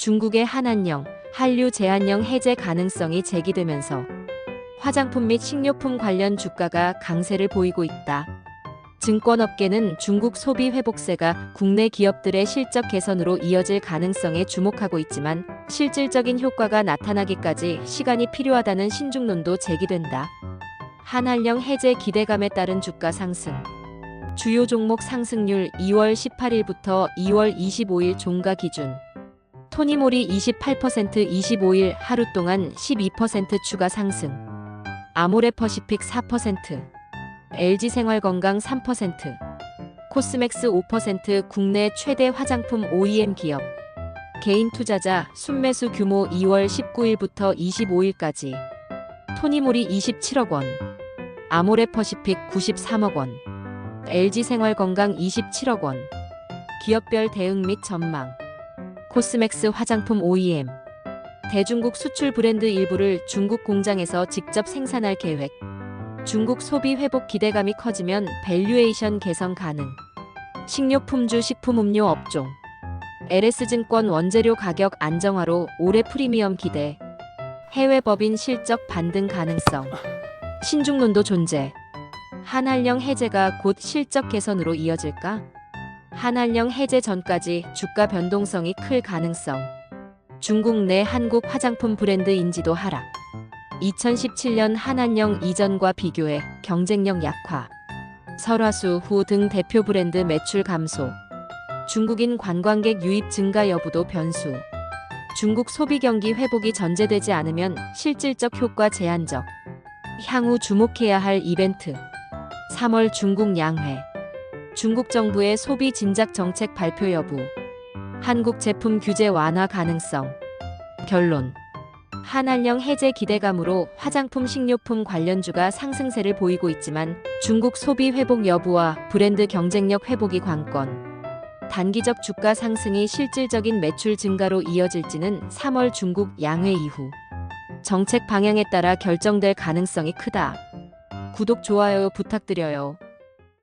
중국의 한한령, 한류 제한령 해제 가능성이 제기되면서 화장품 및 식료품 관련 주가가 강세를 보이고 있다. 증권업계는 중국 소비 회복세가 국내 기업들의 실적 개선으로 이어질 가능성에 주목하고 있지만 실질적인 효과가 나타나기까지 시간이 필요하다는 신중론도 제기된다. 한한령 해제 기대감에 따른 주가 상승. 주요 종목 상승률 2월 18일부터 2월 25일 종가 기준. 토니모리 28% 25일 하루 동안 12% 추가 상승. 아모레퍼시픽 4%. LG생활건강 3%. 코스맥스 5% 국내 최대 화장품 OEM 기업. 개인 투자자 순매수 규모 2월 19일부터 25일까지. 토니모리 27억 원. 아모레퍼시픽 93억 원. LG생활건강 27억 원. 기업별 대응 및 전망. 코스맥스 화장품 OEM. 대중국 수출 브랜드 일부를 중국 공장에서 직접 생산할 계획. 중국 소비 회복 기대감이 커지면 밸류에이션 개선 가능. 식료품주 식품음료 업종. LS증권 원재료 가격 안정화로 올해 프리미엄 기대. 해외 법인 실적 반등 가능성. 신중론도 존재. 한한령 해제가 곧 실적 개선으로 이어질까? 한한령 해제 전까지 주가 변동성이 클 가능성. 중국 내 한국 화장품 브랜드 인지도 하락. 2017년 한한령 이전과 비교해 경쟁력 약화. 설화수 후 등 대표 브랜드 매출 감소. 중국인 관광객 유입 증가 여부도 변수. 중국 소비 경기 회복이 전제되지 않으면 실질적 효과 제한적. 향후 주목해야 할 이벤트. 3월 중국 양회. 중국 정부의 소비 진작 정책 발표 여부. 한국 제품 규제 완화 가능성. 결론. 한한령 해제 기대감으로 화장품 식료품 관련주가 상승세를 보이고 있지만 중국 소비 회복 여부와 브랜드 경쟁력 회복이 관건. 단기적 주가 상승이 실질적인 매출 증가로 이어질지는 3월 중국 양회 이후 정책 방향에 따라 결정될 가능성이 크다. 구독, 좋아요 부탁드려요.